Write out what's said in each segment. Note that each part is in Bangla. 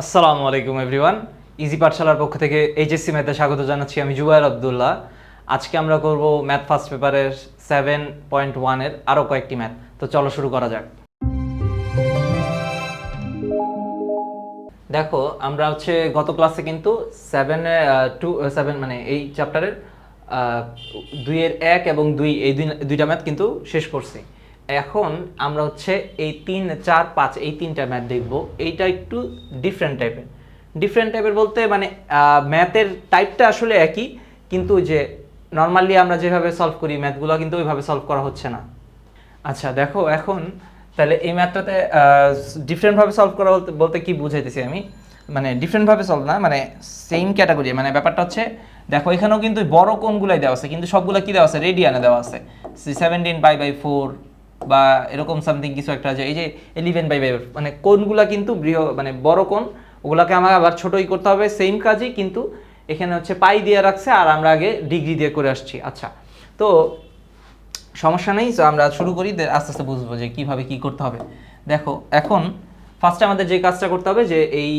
আসসালামু আলাইকুম এভরিওয়ান ইজি পাঠশালার পক্ষ থেকে এইচএসসি ম্যাথে স্বাগত জানাচ্ছি আমি জুবাইর আবদুল্লাহ। আজকে আমরা করব ম্যাথ ফার্স্ট পেপারের সেভেন পয়েন্ট ওয়ানের আরও কয়েকটি ম্যাথ তো চলো শুরু করা যাক। দেখো, আমরা হচ্ছে গত ক্লাসে কিন্তু সেভেনে টু সেভেন মানে এই চ্যাপ্টারের দুইয়ের এক এবং দুই, এই দুইটা ম্যাথ কিন্তু শেষ করছি। এখন আমরা হচ্ছে এই তিন, চার, পাঁচ, এই তিনটা ম্যাথ দেখব। এইটা একটু ডিফারেন্ট টাইপের ডিফারেন্ট টাইপের বলতে মানে ম্যাথের টাইপটা আসলে একই, কিন্তু যে নর্মালি আমরা যেভাবে সলভ করি, ম্যাথগুলো কিন্তু ওইভাবে সলভ করা হচ্ছে না। আচ্ছা দেখো এখন, তাহলে এই ম্যাথটাতে ডিফারেন্টভাবে সলভ করা বলতে বলতে কি বুঝাইতেছি আমি? মানে ডিফারেন্টভাবে সলভ না মানে সেম ক্যাটাগরি মানে ব্যাপারটা হচ্ছে, দেখো এখানেও কিন্তু বড় কোনগুলাই দেওয়া আছে, কিন্তু সবগুলো কি দেওয়া আছে? রেডিয়ানে দেওয়া আছে। C seventeen by by four বা এরকম সামথিং কিছু একটা আছে, এই যে ইলেভেন বাই বাই মানে কোনগুলা কিন্তু বৃহ মানে বড় কোন ওগুলাকে আমাকে আবার ছোটই করতে হবে সেম কাজই কিন্তু এখানে হচ্ছে পাই দিয়ে রাখছে, আর আমরা আগে ডিগ্রি দিয়ে করে আসছি। আচ্ছা তো সমস্যা নেই, তো আমরা শুরু করি আস্তে আস্তে বুঝব যে কীভাবে কি করতে হবে। দেখো, এখন ফার্স্টে আমাদের যে কাজটা করতে হবে, যে এই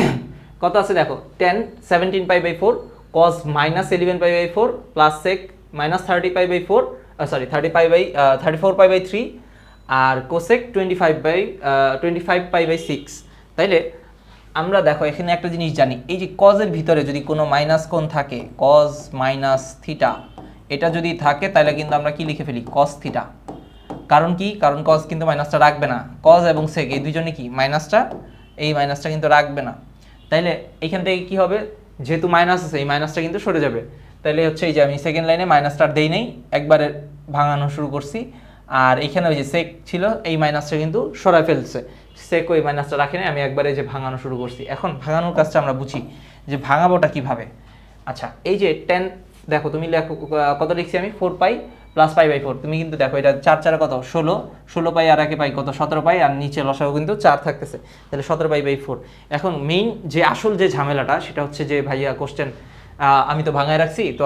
কত আছে, দেখো ten seventeen pi by four cos minus eleven pi by four plus sec minus thirty pi by four sorry thirty pi by thirty four pi by three R cosec twenty five by twenty five pi by six তাইলে আমরা দেখো এখানে একটা জিনিস জানি, এই যে কজের ভিতরে যদি কোনো মাইনাস কোণ থাকে কজ মাইনাস থিটা এটা যদি থাকে তাহলে কিন্তু আমরা কি লিখে ফেলি? কস থিটা কারণ কি? কারণ কজ কিন্তু মাইনাসটা রাখবে না। কজ এবং সেক এই দুজনে কি? মাইনাসটা এই মাইনাসটা কিন্তু রাখবে না। তাইলে এখান থেকে কি হবে? যেহেতু মাইনাস আছে, এই মাইনাসটা কিন্তু সরে যাবে। তাইলে হচ্ছে এই যে আমি সেকেন্ড লাইনে মাইনাসটা দেই নেই, একবারে ভাঙানো শুরু করছি। আর এখানে ওই যে সেক ছিল, এই মাইনাসটা কিন্তু সরাই ফেলছে। সেক ওই মাইনাসটা রাখেনি আমি একবারে যে ভাঙানো শুরু করছি। এখন ভাঙানোর কাজটা আমরা বুঝি যে ভাঙাবোটা কীভাবে? আচ্ছা এই যে টেন দেখো তুমি লেখো, কত লিখছি আমি? Four pi plus pi by four তুমি কিন্তু দেখো এটা চার চারে কত? ষোলো। ষোলো পাই আর একে পাই কত? সতেরো পাই, আর নিচে লসাও কিন্তু চার থাকতেছে। তাহলে সতেরো পাই বাই ফোর এখন মেইন যে আসল যে ঝামেলাটা, সেটা হচ্ছে যে ভাইয়া কোশ্চেন আমি তো ভাঙায় রাখছি, তো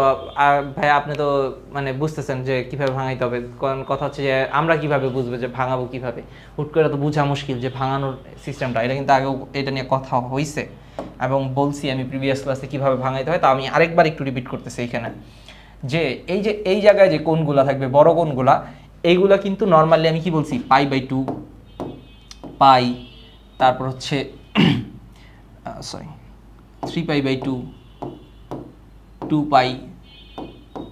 ভাইয়া আপনি তো মানে বুঝতেছেন যে কীভাবে ভাঙাইতে হবে। কারণ কথা হচ্ছে যে, আমরা কীভাবে বুঝব যে ভাঙাবো কীভাবে? হুট করে তো বোঝা মুশকিল যে ভাঙানোর সিস্টেমটা এটা কিন্তু আগেও এটা নিয়ে কথা হয়েছে এবং বলছি আমি প্রিভিয়াস ক্লাসে কীভাবে ভাঙাইতে হয়, তা আমি আরেকবার একটু রিপিট করতেছি এখানে যে, এই যে, এই জায়গায় যে কোনগুলা থাকবে, বড় কোনগুলা এইগুলা কিন্তু নর্মালি আমি কি বলছি, পাই বাই টু, পাই, তারপর হচ্ছে sorry three pi by two two pi,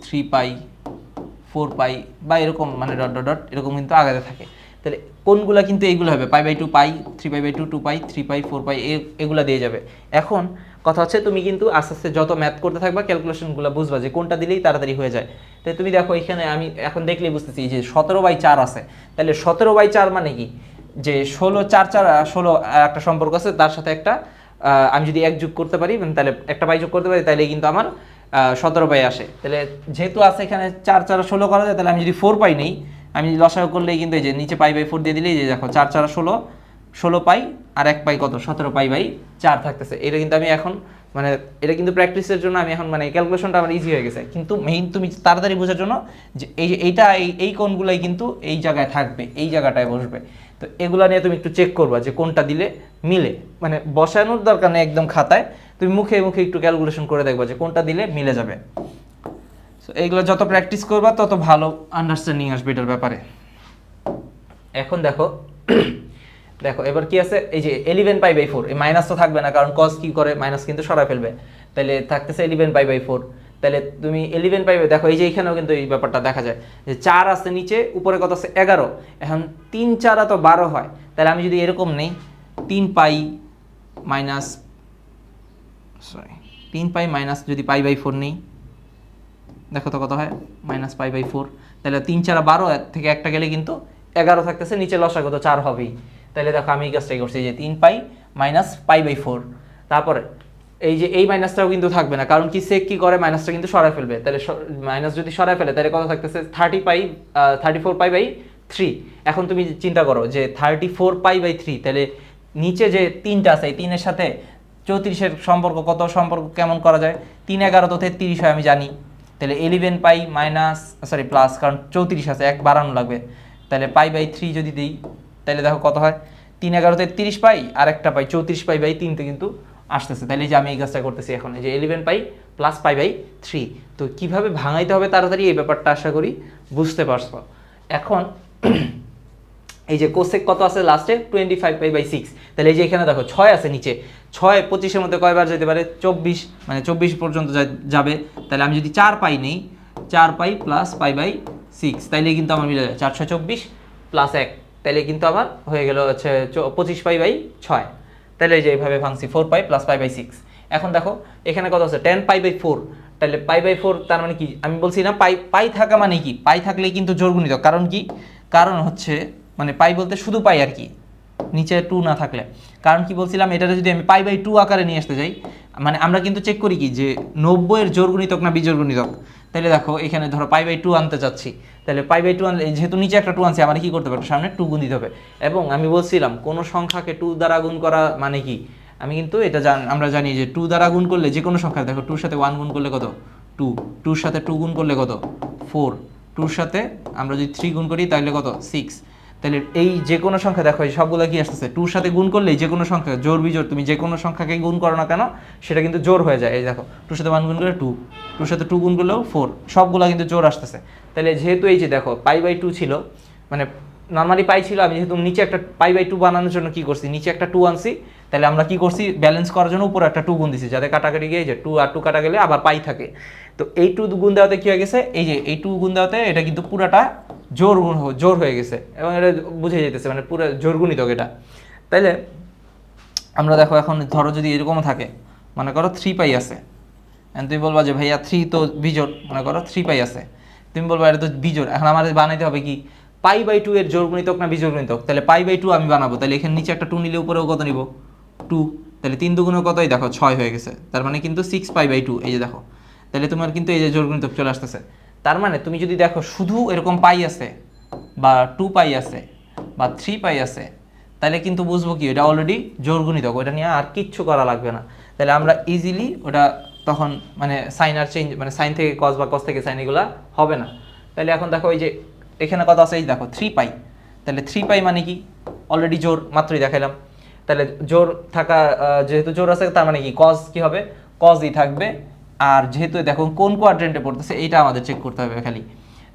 three pi, four pi বা এরকম মানে ডট ডট ডট এরকম কিন্তু আগাতে থাকে। তাহলে কোনগুলো কিন্তু এইগুলো হবে? Pi by two pi, three pi by two two pi, three pi, four pi এগুলা দিয়ে যাবে। এখন কথা হচ্ছে তুমি কিন্তু আস্তে আস্তে যত ম্যাথ করতে থাকবা ক্যালকুলেশনগুলো বুঝবা যে কোনটা দিলেই তাড়াতাড়ি হয়ে যায়। তাই তুমি দেখো এখানে আমি এখন দেখলেই বুঝতেছি যে সতেরো বাই চার আছে। তাহলে সতেরো বাই চার মানে কি? যে ষোলো, চার চার ষোলো একটা সম্পর্ক আছে, তার সাথে একটা আমি যদি এক যোগ করতে পারি মানে তাহলে একটা বাই যোগ করতে পারি তাহলে কিন্তু আমার সতেরো পাই আসে। তাহলে যেহেতু আছে এখানে চার চার ষোলো করা যায়, তাহলে আমি যদি ফোর পাই নেই, আমি লসাগু করলেই কিন্তু এই যে নিচে পাই বাই ফোর দিয়ে দিলেই যে দেখো চার চার ষোলো ষোলো পাই আর এক পাই কত? সতেরো পাই বাই চার থাকতেছে। এটা কিন্তু আমি এখন মানে এটা কিন্তু প্র্যাকটিসের জন্য আমি এখন মানে ক্যালকুলেশনটা আমার ইজি হয়ে গেছে। কিন্তু মেইন তুমি তাড়াতাড়ি বোঝার জন্য যে এই যে এইটা, এই এই কোনগুলাই কিন্তু এই জায়গায় থাকবে, এই জায়গাটায় বসবে। তো এগুলা নিয়ে তুমি একটু চেক করবা যে কোনটা দিলে মিলে। মানে বসানোর দরকার নেই একদম খাতায়। তুমি মুখে মুখে একটু ক্যালকুলেশন করে দেখবা যে কোনটা দিলে মিলে যাবে। সো এইগুলো যত প্র্যাকটিস করবা, তত ভালো আন্ডারস্ট্যান্ডিং আসবে এটার ব্যাপারে। এখন দেখো দেখো, এবার কি আছে? এই যে এলিভেন পাই বাই ফোর এই মাইনাস তো থাকবে না, কারণ কস কি করে? মাইনাস কিন্তু সরাই ফেলবে। তাহলে থাকতেছে এলিভেন পাই বাই ফোর তাহলে তুমি এলিভেন পাই দেখো, এই যে এখানেও কিন্তু এই ব্যাপারটা দেখা যায় যে চার আছে নিচে, উপরে কত আছে? এগারো। এখন তিন চারা তো বারো হয়। তাহলে আমি যদি এরকম নেই, তিন পাই মাইনাস সরি তিন পাই মাইনাস যদি পাই বাই ফোর নেই, দেখো তো কত হয়? মাইনাস পাই বাই ফোর তাহলে তিন চারা বারো থেকে একটা গেলে কিন্তু এগারো থাকতেছে, নিচে লসাগত চার হবেই। তাহলে দেখো আমি এই কাজটাই করছি যে তিন pi minus pi by four তারপরে, এই যে এই মাইনাসটাও কিন্তু থাকবে না, কারণ কি সেক কি করে? মাইনাসটা কিন্তু সরাই ফেলবে। তাহলে মাইনাস যদি সরাই ফেলে, তাহলে কত থাকতেছে? Thirty pi thirty four pi by three এখন তুমি চিন্তা করো যে thirty four pi by three তাহলে নিচে যে তিনটা আছে, এই তিনের সাথে চৌত্রিশের সম্পর্ক কত, সম্পর্ক কেমন করা যায়? তিন এগারো তো তেত্রিশ হয়, আমি জানি। তাহলে eleven pi minus sorry plus কারণ চৌত্রিশ আছে, এক বাড়ানো লাগবে। তাহলে পাই বাই থ্রি যদি দিই, তাহলে দেখো কত হয়? তিন এগারোতে তিরিশ পাই, আর একটা পাই, চৌত্রিশ পাই বাই তিনতে কিন্তু আসতেছে। তাহলে যে আমি এই কাজটা করতেছি এখন যে eleven pi plus pi by three তো কীভাবে ভাঙাইতে হবে তাড়াতাড়ি এই ব্যাপারটা আশা করি বুঝতে পারছ। এখন এই যে কোসেক কত আছে লাস্টে twenty five pi by six তাহলে এই যে এখানে দেখো, ছয় আছে নিচে। ছয় পঁচিশের মধ্যে কয়বার যেতে পারে? চব্বিশ মানে চব্বিশ পর্যন্ত যাবে। তাহলে আমি যদি চার পাই নেই, চার pi plus pi by six তাইলে কিন্তু আমার মিলে যায় চারশো চব্বিশ প্লাস এক। তাইলে কিন্তু আমার হয়ে গেল হচ্ছে পঁচিশ পাই বাই ছয়। তাহলে এই যে এইভাবে ভাঙছি four pi plus pi by six এখন দেখো, এখানে কত আছে? টেন পাই বাই ফোর তাহলে পাই বাই ফোর তার মানে কি? আমি বলছি না, পাই পাই থাকা মানে কি? পাই থাকলে কিন্তু জোর গুণিত কারণ কি? কারণ হচ্ছে মানে পাই বলতে শুধু পাই আর কি, নিচে টু না থাকলে। কারণ কি বলছিলাম এটা যদি আমি পাই বাই টু আকারে নিয়ে আসতে যাই মানে আমরা কিন্তু চেক করি কি যে নব্বইয়ের জোর গুণিতক না বিজোর গুণিতক। তাহলে দেখো, এখানে ধরো পাই বাই টু আনতে চাচ্ছি। তাহলে পাই বাই টু আনলে যেহেতু নিচে একটা টু আনছে আমার কি করতে হবে? সামনে টু গুণ দিতে হবে। এবং আমি বলছিলাম, কোনো সংখ্যাকে টু দ্বারা গুণ করা মানে কি? আমি কিন্তু এটা জান, আমরা জানি যে টু দ্বারা গুণ করলে যে কোনো সংখ্যা, দেখো টুর সাথে ওয়ান গুণ করলে কত? টু টুর সাথে টু গুণ করলে কত? ফোর টুর সাথে আমরা যদি থ্রি গুণ করি, তাহলে কত? সিক্স তাহলে এই যে কোনো সংখ্যা, দেখো এই সবগুলো কি আসতেছে? টুর সাথে গুণ করলেই যে কোনো সংখ্যা, জোর বিজোর, তুমি যে কোনো সংখ্যাকে গুণ করো না কেন, সেটা কিন্তু জোর হয়ে যায়। এই দেখো, টুর সাথে ওয়ান গুণ করলে টু টুর সাথে টু গুণ করলেও ফোর সবগুলো কিন্তু জোর আসতেছে। তাহলে যেহেতু এই যে দেখো পাই বাই টু ছিল মানে নর্মালি পাই ছিল, আমি যেহেতু নিচে একটা পাই বাই টু বানানোর জন্য কি করছি, নিচে একটা টু আনছি, তাহলে আমরা কি করছি ব্যালেন্স করার জন্য উপরে একটা টু গুণ দিছি, যাতে কাটাকাটি গিয়ে যে টু আর টু কাটা গেলে আবার পাই থাকে। তো এই টু গুণ দেওয়াতে কি হয়ে গেছে? এই যে এই টু গুণ দেওয়াতে এটা কিন্তু পুরাটা জোর জোর হয়ে গেছে এবং এটা বুঝে যেতেছে মানে পুরো জোর গুণিতক এটা। তাইলে আমরা দেখো এখন ধরো যদি এরকমও থাকে, মনে করো থ্রি পাই আছে। তুমি বলবা যে ভাইয়া থ্রি তো বিজোড়, মনে করো থ্রি পাই আছে। তুমি বলবা এটা তো বিজোড়, এখন আমাদের বানাইতে হবে কি? পাই বাই টু এর জোর গুণিতক না বিজোড় গুণিতক তাহলে পাই বাই টু আমি বানাবো তাহলে এখানে নিচে একটা টু নিলে উপরেও কত নিব? টু তাহলে তিন দুগুণের কতই? দেখো ছয় হয়ে গেছে। তার মানে কিন্তু সিক্স পাই বাই টু এই যে দেখো। তাহলে তোমার কিন্তু এই যে জোর গুণিতক চলে আসতেছে। তার মানে তুমি যদি দেখো শুধু এরকম পাই আছে বা টু পাই আছে বা থ্রি পাই আছে, তাহলে কিন্তু বুঝব কি এটা অলরেডি জোর গুণিতক ওটা নিয়ে আর কিচ্ছু করা লাগবে না। তাহলে আমরা ইজিলি ওটা তখন মানে সাইন আর চেঞ্জ মানে সাইন থেকে কস বা কস থেকে সাইন এগুলা হবে না। তাহলে এখন দেখো ওই যে এখানে কথা আছে, এই দেখো থ্রি পাই। তাহলে থ্রি পাই মানে কি? অলরেডি জোর, মাত্রই দেখাইলাম। তাহলে জোর থাকা যেহেতু জোর আছে তার মানে কি? কস কি হবে? কসই থাকবে। আর যেহেতু দেখো কোন কোয়াড্রেন্টে পড়তেছে, এইটা আমাদের চেক করতে হবে খালি।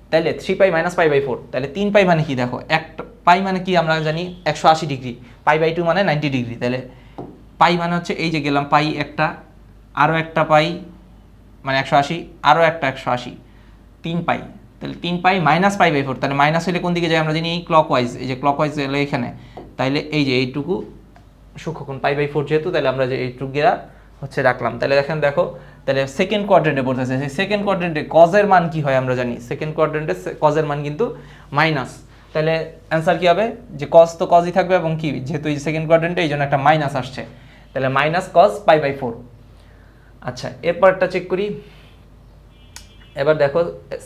তাহলে three pi minus pi by four তাহলে তিন পাই মানে কি দেখো? এক পাই মানে কি আমরা জানি? একশো আশি ডিগ্রি পাই বাই টু মানে নাইনটি ডিগ্রি তাহলে পাই মানে হচ্ছে এই যে গেলাম পাই একটা আরও একটা পাই মানে একশো আশি আরও একটা একশো আশি। তিন পাই তাহলে তিন pi minus pi by four তাহলে মাইনাস হলে কোন দিকে যায় আমরা জানি? এই ক্লক ওয়াইজ এই যে ক্লক ওয়াইজ এলো এখানে। তাইলে এই যে এইটুকু সূক্ষ্মকোণ পাই বাই ফোর যেহেতু তাহলে আমরা যে এইটুকু গিয়া হচ্ছে রাখলাম। তাহলে দেখেন, দেখো তাহলে সেকেন্ড কোয়াড্রেন্টে পড়তেছে সেই সেকেন্ড কোয়াড্রেন্টে কজের মান কি হয় আমরা জানি? সেকেন্ড কোয়াড্রেন্টে কজের মান কিন্তু মাইনাস তাহলে অ্যান্সার কি হবে? যে কজ তো কজই থাকবে এবং কি? যেহেতু এই সেকেন্ড কোয়াড্রেন্টে এই জন্য একটা মাইনাস আসছে। তাহলে minus cos pi by four আচ্ছা এরপরটা চেক করি। এবার দেখো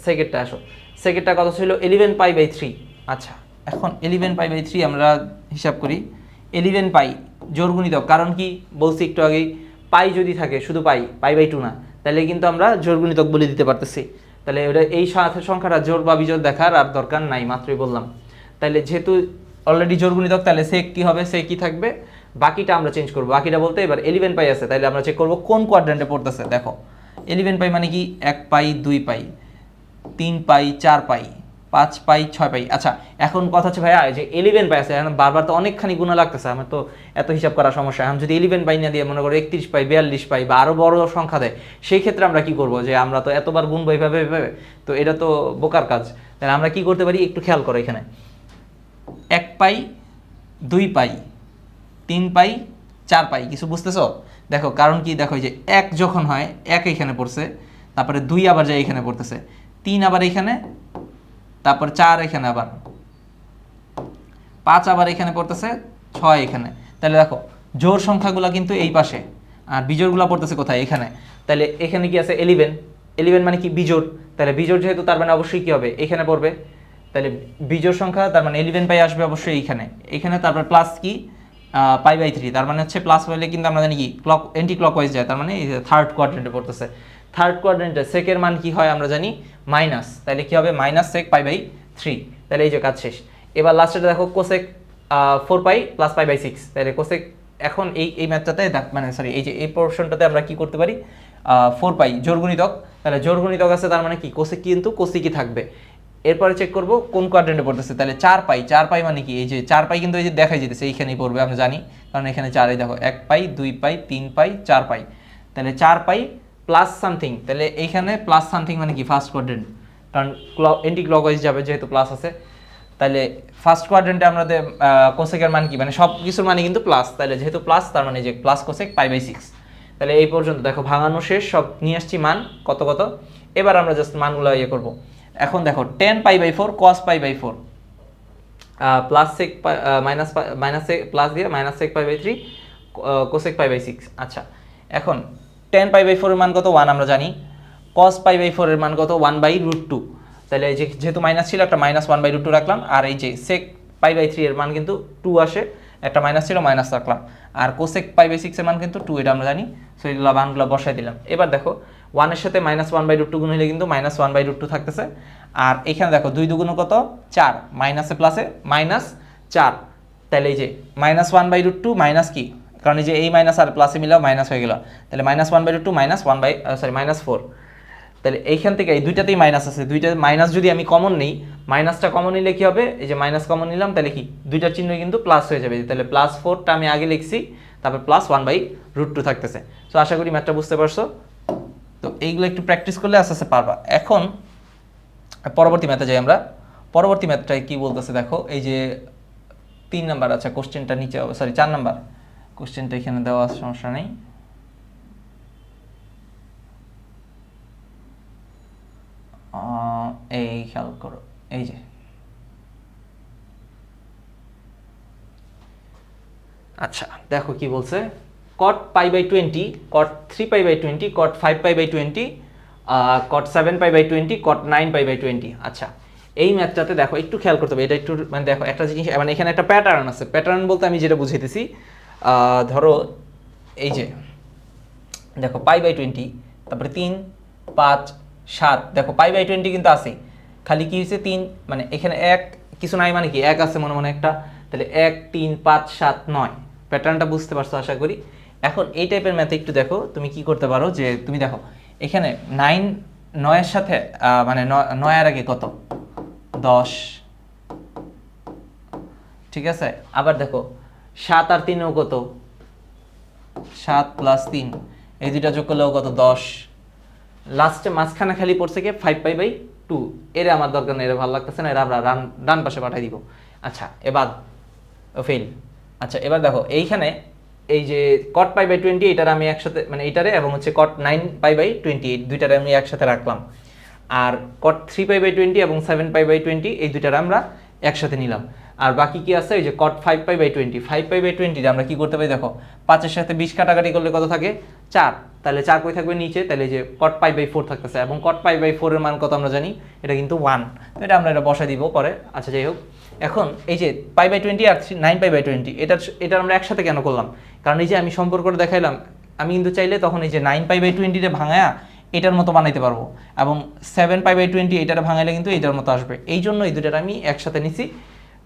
সেকেন্ডটা আসো। সেকেন্ডটা কত ছিল? এলিভেন পাই বাই থ্রি আচ্ছা এখন এলিভেন পাই বাই থ্রি আমরা হিসাব করি। এলিভেন পাই জোর গুণিতক। কারণ কি? বলছি একটু আগেই। পাই যদি থাকে, শুধু পাই পাই বাই টু না, তাহলে কিন্তু আমরা জোর গুণিতক বলে দিতে পারতেছি। তাহলে এটা এই সাথে সংখ্যাটা জোর বা বিজোর দেখার আর দরকার নাই, মাত্রই বললাম। তাহলে যেহেতু অলরেডি জোর গুণিতক, তাহলে সে কি হবে? সে কি থাকবে? বাকিটা আমরা চেঞ্জ করব। বাকিটা বলতে এবার এলিভেন পাই আছে, তাহলে আমরা চেক করব কোন কোয়াড্রেন্টে পড়তেছে। দেখো এলিভেন পাই মানে কি? এক পাই, দুই পাই, তিন পাই, চার পাই। পাঁচ পাই, ছয় পাই। আচ্ছা এখন কথা হচ্ছে ভাইয়া যে এলিভেন পাই আছে, এখন বারবার তো অনেকখানি গুণা লাগতেছে, আমার তো এত হিসাব করা সমস্যা। এখন যদি এলিভেন পাই না দিয়ে মনে করো একত্রিশ পাই, বিয়াল্লিশ পাই বা আরও বড় সংখ্যা দেয়, সেই ক্ষেত্রে আমরা কি করব? যে আমরা তো এতবার গুণবো এইভাবে এইভাবে তো এটা তো বোকার কাজ। তাহলে আমরা কি করতে পারি? একটু খেয়াল করো এখানে। এক পাই, দুই পাই, তিন পাই, চার পাই, কিছু বুঝতেছো? দেখো, কারণ কি? দেখো যে এক যখন হয়, এক এখানে পড়ছে, তারপরে দুই আবার যায় এখানে পড়তেছে। তিন আবার এখানে তারপর চার এখানে আবার। পাঁচ আবার এখানে পড়তেছে, ছয় এখানে। তাহলে দেখো, জোর সংখ্যাগুলো কিন্তু এই পাশে, আর বিজোড়গুলো পড়তেছে কোথায়? এখানে। তাহলে এখানে কি আছে? এলিভেন এলিভেন মানে কি? বিজোড়। তাহলে বিজোড় যেহেতু, তার মানে অবশ্যই কি হবে? এখানে পড়বে। তাহলে বিজোর সংখ্যা, তার মানে এলিভেন পাই আসবে অবশ্যই এইখানে। এখানে তারপর প্লাস কি? পাই বাই থ্রি তার মানে হচ্ছে প্লাস পাইলে কিন্তু আমরা জানি কি? ক্লক এন্টি ক্লক ওয়াইজ যায়। তার মানে থার্ড কোয়াড্রেন্টে পড়তেছে। থার্ড কোয়াড্রেন্টে সেকের মান কি হয় আমরা জানি মাইনাস তাহলে কি হবে? Minus sec pi by three তাহলে এই যে কাজ শেষ। এবার লাস্টে দেখো cosec four pi plus pi by six তাহলে কোসেক এখন এই এই ম্যাথটাতে মানে সরি এই যে এই পোর্শনটাতে আমরা কি করতে পারি? ফোর পাই জোরগুণিতক তাহলে জোরগুণিতক আছে, তার মানে কি? কোসেক কিন্তু কোসিকই থাকবে। এরপরে চেক করব কোন কোয়াড্রেন্টে পড়তেছে। তাহলে চার পাই চার পাই মানে কি? এই যে চার পাই কিন্তু এই যে দেখাই যেতেছে, এইখানেই পড়বে, আমরা জানি। কারণ এখানে চারই দেখো, এক পাই দুই পাই তিন পাই চার পাই তাহলে চার পাই প্লাস সামথিং তাহলে এইখানে প্লাস সামথিং মানে কি? ফার্স্ট কোয়াড্রেন্ট কারণ এন্টি ক্লকওয়াইজ যাবে যেহেতু প্লাস আছে। তাহলে ফার্স্ট কোয়াড্রেন্টে আমাদের কোসেকের মান কি? মানে সব কিছুর মানে কিন্তু প্লাস তাহলে যেহেতু প্লাস তার মানে যে plus cosec pi by six তাহলে এই পর্যন্ত দেখো, ভাঙানো শেষ, সব নিয়ে আসছি মান, কত কত? এবার আমরা জাস্ট মানগুলো ইয়ে করব। এখন দেখো ten pi by four cos pi by four plus sec minus minus plus দিয়ে minus sec pi by three cosec pi by six আচ্ছা এখন টেন পাই বাই ফোরের মান কত? ওয়ান আমরা জানি। কস পাই বাই ফোরের মান কত? One by root two. তাহলে এই যে যেহেতু মাইনাস ছিল, একটা minus one by root two রাখলাম। আর এই যে সেক পাই বাই থ্রি এর মান কিন্তু টু আসে। একটা মাইনাস ছিল, মাইনাস রাখলাম। আর কোসেক পাই বাই সিক্সের মান কিন্তু টু, এটা আমরা জানি। সো এগুলো মানগুলো বসাই দিলাম। এবার দেখো ওয়ানের সাথে minus one by root two গুণ হলে কিন্তু minus one by root two থাকতেছে। আর এখানে দেখো, দুই দুগুণ কত? চার। মাইনাসে প্লাসে মাইনাস চার। তাহলে এই যে minus one by root two, minus কি? কারণ এই যে এই মাইনাস আর প্লাসে মিলাও মাইনাস হয়ে গেল। তাহলে minus one by two minus one by sorry minus four তাহলে এইখান থেকে এই দুইটাতেই মাইনাস আছে। দুইটা মাইনাস যদি আমি কমন নেই মাইনাসটা কমন নিলে কি হবে? এই যে মাইনাস কমন নিলাম, তাহলে কি? দুইটার চিহ্ন কিন্তু প্লাস হয়ে যাবে। তাহলে প্লাস ফোরটা আমি আগে লিখছি, তারপর plus one by root two থাকতেছে। তো আশা করি ম্যাথটা বুঝতে পারছ। তো এইগুলো একটু প্র্যাকটিস করলে আস্তে আস্তে পারবা। এখন, পরবর্তী ম্যাথে যাই আমরা। পরবর্তী ম্যাথটায় কী বলতেছে দেখো, এই যে তিন নাম্বার আচ্ছা কোশ্চেনটা নিচে সরি চার নাম্বার কোশ্চেনটা এখানে দেওয়া সমস্যা নেই। এই খেয়াল করো এই যে। আচ্ছা দেখো কি বলছে cot pi by twenty cot three pi by twenty cot five pi by twenty cot seven pi by twenty cot nine pi by twenty আচ্ছা এই ম্যাথটাতে দেখো একটু খেয়াল করতে হবে এটা একটু মানে দেখো একটা জিনিস মানে এখানে একটা প্যাটার্ন আছে। প্যাটার্ন বলতে আমি যেটা বুঝাইতেছি আহ, ধরো, এই যে, দেখো, পাই বাই টোয়েন্টি, তারপরে তিন, পাঁচ, সাত, দেখো, পাই বাই টোয়েন্টি কিন্তু আছে খালি কি হয়েছে তিন মানে এখানে এক, কিছু নাই মানে কি, এক আছে মনে মনে একটা, তাহলে এক, তিন, পাঁচ, সাত, নয়। প্যাটার্নটা বুঝতে পারছ, আশা করি? এখন এই টাইপের ম্যাথে একটু দেখো, তুমি কি করতে পারো যে, তুমি দেখো, এখানে নাইন নয়ের সাথে মানে নয়ের আগে কত? দশ। ঠিক আছে? আবার দেখো সাত আর তিনেও কত? সাত প্লাস তিন। এই দুইটা যোগ করলেও কত? দশ। লাস্টে মাঝখানে খালি পড়ছে কি? ফাইভ পাই বাই টু এরা আমার দরকার নেই, এরা ভালো লাগতেছে না, এরা আমরা ডান ডান পাশে পাঠাই দিব। আচ্ছা এবার ফেল আচ্ছা এবার দেখো, এইখানে এই যে কট পাই বাই টোয়েন্টি এটার আমি একসাথে মানে এইটারে এবং হচ্ছে cot nine pi by twenty এই দুইটারে আমি একসাথে রাখলাম। আর cot three pi by twenty এবং সেভেন পাই বাই টোয়েন্টি এই দুইটারে আমরা একসাথে নিলাম। আর বাকি কি আছে? এই যে cot five pi by twenty five pi by twenty আমরা কি করতে পারি? দেখো, পাঁচের সাথে বিশ কাটাকাটি করলে কত থাকে? চার। তাহলে চার কই থাকবে? নিচে। তাহলে যে কট পাই বাই ফোর থাকতেছে। এবং কট পাই বাই ফোরের মান কত আমরা জানি? এটা কিন্তু ওয়ান এটা আমরা এটা বসাই দিব পরে। আচ্ছা যাই হোক। এখন এই যে পাই বাই টোয়েন্টি আর নাইন পাই বাই টোয়েন্টি এটা এটা আমরা একসাথে কেন করলাম? কারণ এই যে আমি সম্পর্কটা দেখাইলাম, আমি কিন্তু চাইলে তখন এই যে নাইন পাই বাই টোয়েন্টিটা ভাঙায়া এটার মতো বানাইতে পারব। এবং সেভেন পাই বাই টোয়েন্টি এটার ভাঙাইলে কিন্তু এটার মতো আসবে। এই জন্য এই দুটার আমি একসাথে নিছি।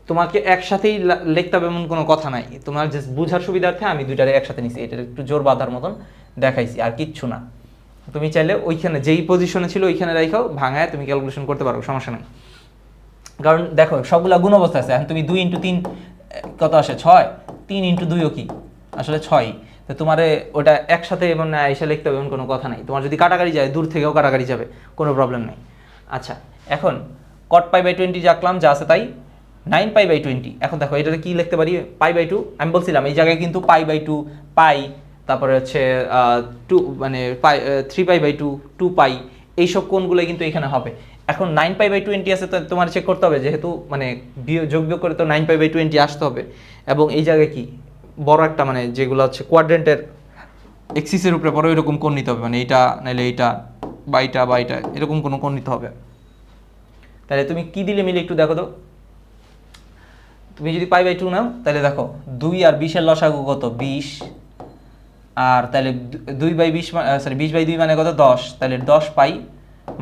তোমাকে একসাথেই লিখতে হবে এমন কোনো কথা নাই। তোমার জাস্ট বুঝার সুবিধার্থে আমি দুইটারে একসাথে নিছি। এটা একটু জোর বাঁধার মতন দেখাইছি, আর কিচ্ছু না। তুমি চাইলে ওইখানে যেই পজিশনে ছিল ওইখানে রাখাও ভাঙায় তুমি ক্যালকুলেশন করতে পারো, সমস্যা নেই। কারণ দেখো, সবগুলা গুণ অবস্থা আছে। এখন তুমি দুই ইন্টু তিন কত আসে? ছয়। তিন ইন্টু দুইও কি? আসলে ছয় তো তোমারে ওটা একসাথে এবং এসে লিখতে হবে এমন কোনো কথা নাই। তোমার যদি কাটাকাটি যায়, দূর থেকেও কাটাকাটি যাবে, কোনো প্রবলেম নেই। আচ্ছা এখন কট পাই বাই টোয়েন্টি রাখলাম যা আছে তাই নাইন পাই বাই টোয়েন্টি। এখন দেখো, এটাতে কি লিখতে পারি? Pi by two. আমি বলছিলাম, এই জায়গায় কিন্তু পাই বাই টু, পাই, তারপরে হচ্ছে টু মানে pi three pi by two two pi, এইসব কোনগুলো কিন্তু এখানে হবে। এখন নাইন পাই বাই টোয়েন্টি আছে, তো তোমার চেক করতে হবে, যেহেতু মানে যোগ বিয়োগ করে তো নাইন পাই বাই টোয়েন্টি আসতে হবে। এবং এই জায়গায় কি? বড় একটা মানে যেগুলো হচ্ছে কোয়াড্রেন্টের এক্সিসের উপরে বড় এরকম কোণ নিতে হবে মানে এইটা নাহলে এইটা, বা এইটা বা এইটা, এরকম কোনো কোণ নিতে হবে। তাহলে তুমি কি দিলে মিলে একটু দেখো তো। তুমি যদি পাই বাই টু নাও, তাহলে দেখো দুই আর বিশের লসাগু কত? বিশ। আর তাহলে দুই বাই বিশ সরি বিশ বাই দুই মানে কত? দশ। তাহলে দশ পাই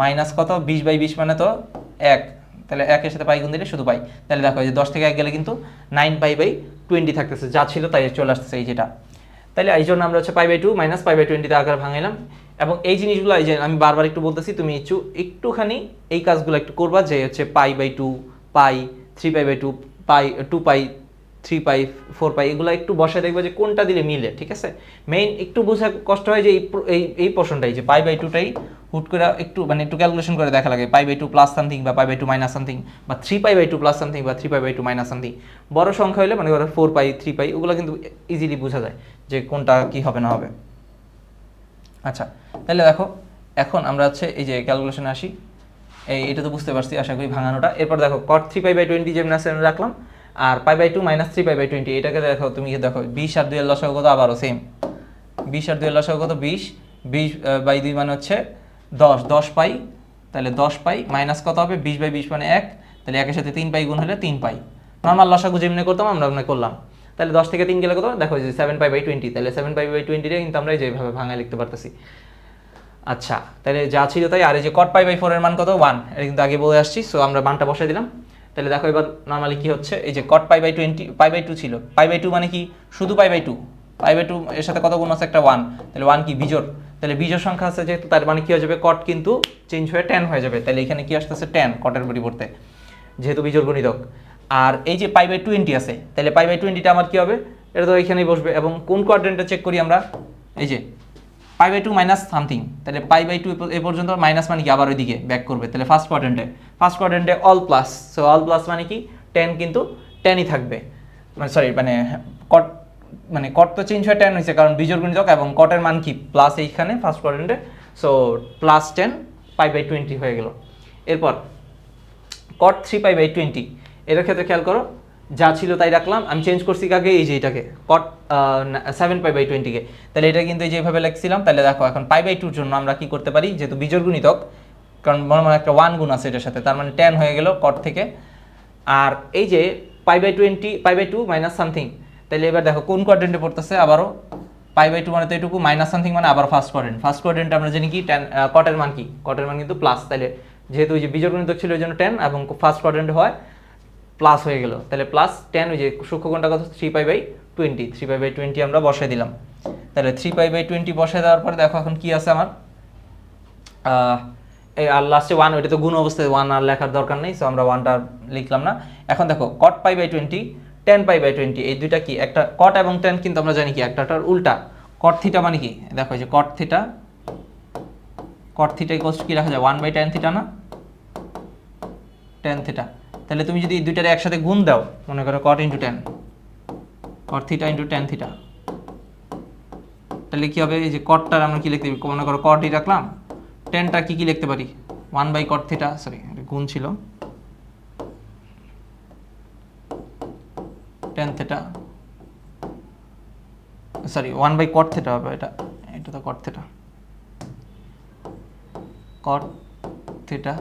মাইনাস কত? বিশ বাই বিশ মানে তো এক। তাহলে একের সাথে পাই গুণ দিলে শুধু পাই। তাহলে দেখো যে দশ থেকে এক গেলে কিন্তু নাইন পাই বাই টোয়েন্টি থাকতেছে। যা ছিল তাই চলে আসতেছে এই যেটা। তাহলে এই জন্য আমরা হচ্ছে pi by two minus pi by টোয়েন্টিতে আকার ভাঙাইলাম। এবং এই জিনিসগুলো এই যে আমি বারবার একটু বলতেছি, তুমি একটু একটুখানি এই কাজগুলো একটু করবা যে হচ্ছে pi by two, pi three pi by two pi two pi three pi four pi, এগুলো একটু বসায় দেখবে যে কোনটা দিলে মিলে, ঠিক আছে? মেইন একটু বোঝা কষ্ট হয় যে এই এই পোর্শনটাই যে পাই বাই টুটাই হুট করে একটু মানে একটু ক্যালকুলেশন করে দেখা লাগে, pi by two plus something বা pi by two minus something বা three pi by two plus something বা three pi by two minus something বড় সংখ্যা হলে মানে ধরো ফোর পাই থ্রি পাই, ওগুলো কিন্তু ইজিলি বোঝা যায় যে কোনটা কি হবে না হবে। আচ্ছা তাহলে দেখো, এখন আমরা হচ্ছে এই যে ক্যালকুলেশনে আসি। এই, এটা তো বুঝতে পারছি, আশা করি ভাঙানোটা। এরপর দেখো cot three pi by twenty যেমন আছে রাখলাম, আর pi by two minus three pi by twenty এটাকে দেখো, তুমি দেখো, বিশ আর দুইয়ের লসাগু কত? আবারও সেম বিশ আর দুইয়ের লসাগু কত? বিশ। বিশ বাই দুই মানে হচ্ছে দশ দশ পাই তাহলে দশ পাই মাইনাস কত হবে? বিশ বাই বিশ মানে এক, তাহলে একের সাথে তিন পাই গুণ হলে তিন পাই নর্মাল লসাগু যেমনি করতাম, আমরা ওমনি করলাম। তাহলে দশ থেকে তিন গেলে কত? দেখো যে সেভেন পাই বাই টোয়েন্টি তাহলে সেভেন পাই বাই টোয়েন্টিটা কিন্তু আমরা যেভাবে যে ভাঙায় লিখতে পারতেছি। আচ্ছা তাহলে যা ছিল তাই, আর এই যে কট পাই বাই ফোরের মান কত? ওয়ান এটা কিন্তু আগে বলে আসছি সো আমরা মানটা বসাই দিলাম। তাহলে দেখো এবার নর্মালি কি হচ্ছে? এই যে cot pi by twenty pi by two ছিল। পাই বাই টু মানে কি? শুধু pi by two pi by two এর সাথে কত গুণ আছে? একটা ওয়ান তাহলে ওয়ান কি? বিজোর তাহলে বিজোড় সংখ্যা আছে যেহেতু, তার মানে কি হয়ে যাবে? কট কিন্তু চেঞ্জ হয়ে টেন হয়ে যাবে। তাহলে এখানে কি আসতেছে? টেন কটের পরিবর্তে, যেহেতু বিজোড় গণিতক। আর এই যে পাই বাই টোয়েন্টি আছে তাহলে পাই বাই টোয়েন্টিটা আমার কি হবে? এটা তো এখানেই বসবে। এবং কোন কোয়াড্রেন্টটা চেক করি আমরা? এই যে pi by two minus something. তাহলে পাই বাই টু এ পর্যন্ত মাইনাস মানে কি? আবার ওইদিকে ব্যাক করবে। তাহলে ফার্স্ট কোয়াড্রেন্টে first কোয়াড্রেন্টে all plus so all plus মানে কি? টেন কিন্তু টেনই থাকবে। মানে সরি মানে কট মানে কট তো চেঞ্জ হয়ে টেন হয়েছে, কারণ বিজোর গুণিতক এবং কটের মান কি? প্লাস এইখানে first কোয়াড্রেন্টে so plus tan pi by twenty হয়ে গেল। এরপর cot three pi by twenty এটার ক্ষেত্রে খেয়াল করো যা ছিল তাই রাখলাম। আমি চেঞ্জ করছি কাকে? এই যে এটাকে। কট সেভেন পাই বাই টোয়েন্টিকে তাহলে এটা কিন্তু যেভাবে লিখছিলাম, তাহলে দেখো এখন পাই বাই টুর জন্য আমরা কি করতে পারি? যেহেতু বিজোড় গুণিতক, কারণ মনে মনে একটা ওয়ান গুণ আছে এটার সাথে, তার মানে টেন হয়ে গেল কট থেকে। আর এই যে pi by twenty pi by two minus something তাহলে এবার দেখো কোন কোয়াড্রেন্টে পড়তেছে আবারও? পাই বাই টু মানে তো এটুকু মাইনাস সামথিং মানে আবার ফার্স্ট কোয়াড্রেন্ট ফার্স্ট কোয়াড্রেন্ট আমরা জানি কি টেন কটের মান কি? কটের মান কিন্তু প্লাস তাহলে যেহেতু ওই যে বিজোড় গুণিতক ছিল ওই জন্য টেন এবং ফার্স্ট কোয়াড্রেন্ট হয় প্লাস হয়ে গেল। তাহলে প্লাস টেন ওই যে সূক্ষ্মকোণটা কত three pi by twenty three pi by twenty আমরা বসাই দিলাম। তাহলে থ্রি পাই বাই টোয়েন্টি বসাই দেওয়ার পরে দেখো এখন কি আছে আমার? আর লাস্টে ওয়ান ওইটা তো গুণ অবস্থায় ওয়ান আর লেখার দরকার নেই সো আমরা ওয়ানটা লিখলাম না। এখন দেখো cot pi by twenty tan pi by twenty এই দুইটা কি? একটা কট এবং টেন কিন্তু আমরা জানি কি, একটাটার উল্টা। কট থিটা মানে কি? দেখো যে cot theta cot theta equals কি রাখা যায়? ওয়ান বাই টেন থিটা না? টেন থিটা তাহলে তুমি যদি দুইটারে একসাথে গুণ দাও, মনে করো cot into tan cot theta into tan theta তাহলে কি হবে? এই যে কটটার আমরা কি লিখতে পারি? মনে করো কটই রাখলাম টেনটা কি কি লিখতে পারি? One by cot theta sorry গুণ ছিল। Tan theta sorry one by cot theta হবে এটা এটা তো কট থিটা কট থিটা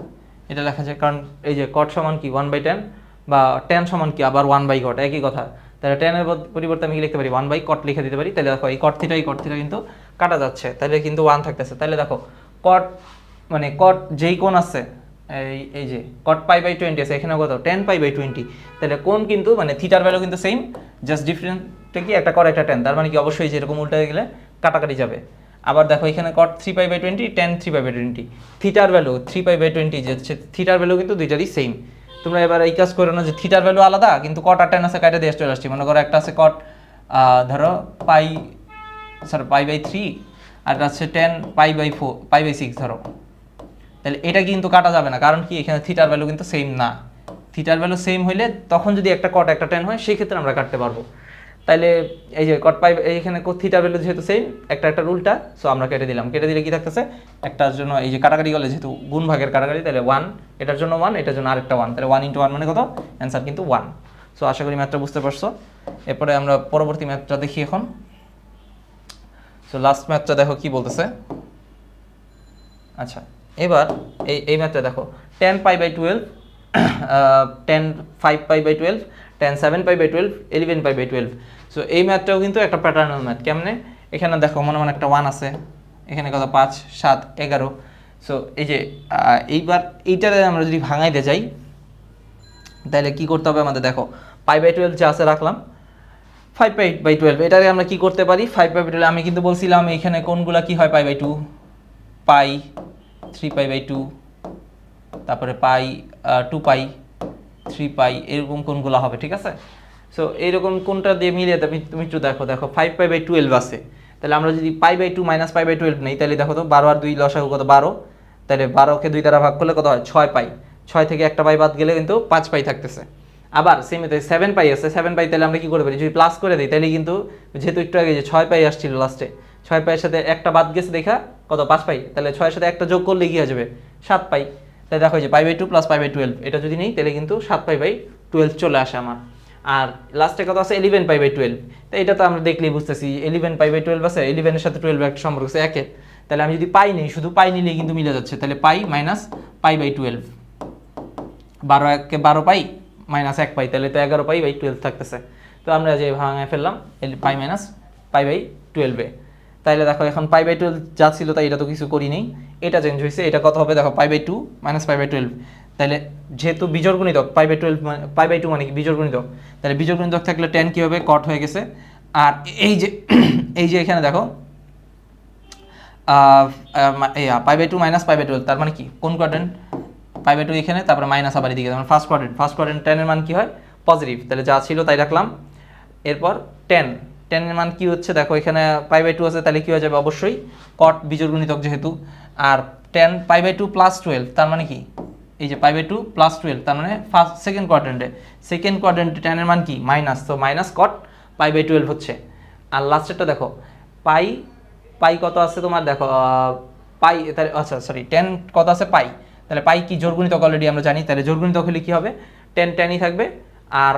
এটা লেখা যায়, কারণ এই যে কট সমান কি? ওয়ান বাই টেন বা টেন সমান কি? আবার ওয়ান বাই কট একই কথা। তাহলে টেনের পরিবর্তে আমি লিখতে পারি? ওয়ান বাই কট লিখে দিতে পারি। তাহলে দেখো, এই কট থিটা এই কট থিটা কিন্তু কাটা যাচ্ছে। তাহলে কিন্তু ওয়ান থাকতেছে। তাহলে দেখো কট মানে কট যেই কোণ আছে, এই এই যে কট পাই বাই টোয়েন্টি আছে এখানে কত? টেন পাই বাই টোয়েন্টি তাহলে কোন কিন্তু মানে থিটার ভ্যালু কিন্তু সেম জাস্ট ডিফারেন্টটা কি? একটা কর একটা টেন তার মানে কি? অবশ্যই যেরকম উল্টে গেলে কাটাকাটি যাবে। আবার দেখো এখানে cot three pi by twenty tan three pi by twenty থিটার value three pi by twenty যে হচ্ছে থিটার ভ্যালু কিন্তু দুইটারই সেম তোমরা এবার এই কাজ করো না যে থিটার ভ্যালু আলাদা, কিন্তু কট আর টেন আছে কাইটা দিয়ে চলে আসছি। মনে করো একটা আছে কট ধরো pi sir pi by three আর একটা আছে tan pi by four pi by six ধরো। তাহলে এটা কিন্তু কাটা যাবে না, কারণ কি এখানে থিটার ভ্যালু কিন্তু সেম না। থিটার ভ্যালু সেম হইলে তখন যদি একটা কট একটা টেন হয় সেই ক্ষেত্রে আমরা কাটতে পারব। তাহলে এই যে কট পাই এইখানে থিটার ভ্যালু যেহেতু সেম একটা একটা উল্টা সো আমরা কেটে দিলাম। কেটে দিলে কি থাকতেছে? একটার জন্য এই যে কাটাকাটি গেলে যেহেতু গুণ ভাগের কাটাকাটি তাহলে ওয়ান এটার জন্য ওয়ান এটার জন্য আরেকটা ওয়ান তাহলে ওয়ান ইন্টু ওয়ান মানে কত? অ্যান্সার কিন্তু ওয়ান সো আশা করি ম্যাথটা বুঝতে পারছ। এরপরে আমরা পরবর্তী ম্যাথটা দেখি এখন। সো লাস্ট ম্যাথটা দেখো কি বলতেছে? আচ্ছা এবার এই এই ম্যাথটা দেখো। Tan pi by twelve tan five pi by twelve tan seven pi by twelve eleven pi by twelve so এই ম্যাথটাও কিন্তু একটা প্যাটার্নাল ম্যাথ কেমনে? এখানে দেখো, মনে মনে একটা ওয়ান আছে। এখানে কত? পাঁচ, সাত, এগারো। সো এই যে এইবার এইটারে আমরা যদি ভাঙাইতে যাই, তাহলে কি করতে হবে আমাদের? দেখো পাই বাই টুয়েলভ যা আছে রাখলাম। ফাইভ বাই বাই টুয়েলভ এটাকে আমরা কি করতে পারি? ফাইভ বাই টুয়েলভ আমি কিন্তু বলছিলাম, এখানে কোনগুলা কি হয়? Pi by two pi three pi by two তারপরে পাই টু পাই থ্রি পাই এরকম কোনগুলো হবে, ঠিক আছে? সো এইরকম কোনটা দিয়ে মিলিয়ে তুমি তুমি একটু দেখো দেখো ফাইভ পাই বাই টুয়েলভ আছে। তাহলে আমরা যদি pi by two minus pi by twelve নেই, তাহলে দেখো তো, বারো আর দুই লসাগু কত? বারো। তাহলে বারোকে দুই দ্বারা ভাগ করলে কত হয়? ছয় পাই ছয় থেকে একটা পাই বাদ গেলে কিন্তু পাঁচ পাই থাকতেছে। আবার সেম সেভেন পাই আছে সেভেন পাই তাহলে আমরা কি করে পারি যদি প্লাস করে দিই, তাহলে কিন্তু যেহেতু একটু আগে যে ছয় পাই আসছিল লাস্টে ছয় পাইয়ের সাথে একটা বাদ গেছে দেখা, কত? পাঁচ পাই তাহলে ছয়ের সাথে একটা যোগ করলে কি হয়ে যাবে? সাত পাই তাই দেখো যে pi by two plus pi by twelve এটা যদি নেই, তাহলে কিন্তু সাত পাই বাই টুয়েলভ চলে আসে আমার। আর লাস্টে কত আছে ইলেভেন পাই বাই টুয়েলভ তো এটা তো আমরা দেখলেই বুঝতেছি ইলেভেন পাই বাই টুয়েলভ আছে ইলেভেনের সাথে টুয়েলভ একটা সম্পর্ক আছে একে তাহলে আমি যদি পাই নেই, শুধু পাই নিলেই কিন্তু মিলে যাচ্ছে, তাহলে pi minus pi by twelve বারো এককে বারো পাই মাইনাস এক পাই তাহলে তো এগারো পাই বাই টুয়েলভ থাকতেছে। তো আমরা যে ভাঙায় ফেললাম পাই মাইনাস পাই বাই টুয়েলভে তাইলে দেখো, এখন পাই বাই টুয়েলভ যা ছিল তাই এটা তো কিছু করি নেই এটা চেঞ্জ হয়েছে এটা কত হবে দেখো pi by two minus pi by twelve তাহলে যেহেতু বিজোড় গুণিতক pi by twelve pi by two মানে কি বিজোড় গুণিতক তাহলে বিজোড় গুণিতক থাকলে টেন কী হবে? কট হয়ে গেছে। আর এই যে এই যে এখানে দেখো pi by two minus pi by twelve তার মানে কি? কোন কোয়াড্রেন্ট পাই বাই টু এখানে, তারপরে মাইনাস আবার এদিকে যেমন ফার্স্ট কোয়াড্রেন্ট ফার্স্ট কোয়াড্রেন্ট টেনের মান কি হয়? পজিটিভ তাহলে যা ছিল তাই রাখলাম। এরপর টেন টেনের মান কি হচ্ছে? দেখো, এখানে পাই বাই টু আছে, তাহলে কি হয়ে যাবে? অবশ্যই কট বিজোড় গুণিতক যেহেতু। আর tan pi by two plus twelve তার মানে কি? এই যে pi by two plus twelve তার মানে ফার্স্ট সেকেন্ড কোয়াড্রেন্টে সেকেন্ড কোয়াড্রেন্টে টেনের মান কি? মাইনাস তো minus cot pi by twelve হচ্ছে। আর লাস্টেরটা দেখো পাই পাই কত আছে তোমার? দেখো পাই তাহলে আচ্ছা সরি টেন কত আছে? পাই তাহলে পাই কি জোরগুণিতক অলরেডি আমরা জানি। তাহলে জোরগুণিতক হলে কি হবে? টেন টেনই থাকবে। আর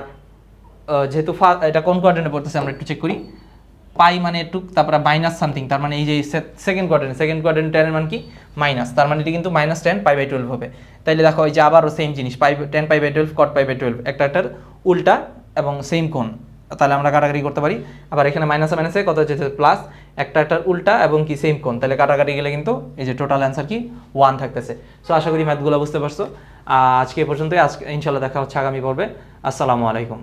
যেহেতু এটা কোন কোয়াড্রেন্টে পড়তেছে আমরা একটু চেক করি। পাই মানে একটু, তারপরে মাইনাস সামথিং তার মানে এই যে সেকেন্ড কোয়াড্রেন্ট সেকেন্ড কোয়াড্রেন্ট টেনের মান কি? মাইনাস তার মানে এটা কিন্তু minus tan pi by twelve হবে। তাইলে দেখো এই যে আবারও সেম জিনিস pi tan pi by twelve cot pi by twelve একটা একটার উল্টা এবং সেম কোণ। তাহলে আমরা কাটাকাটি করতে পারি। আবার এখানে মাইনাসে মাইনাসে কত হচ্ছে? প্লাস একটা একটার উল্টা এবং কি সেম কোণ। তাহলে কাটাকাটি গেলে কিন্তু এই যে টোটাল অ্যান্সার কি? ওয়ান থাকতেছে। সো আশা করি ম্যাথগুলো বুঝতে পারছ। আজকে পর্যন্তই। আজকে ইনশাল্লাহ দেখা হচ্ছে আগামী পর্বে। আসসালামু আলাইকুম।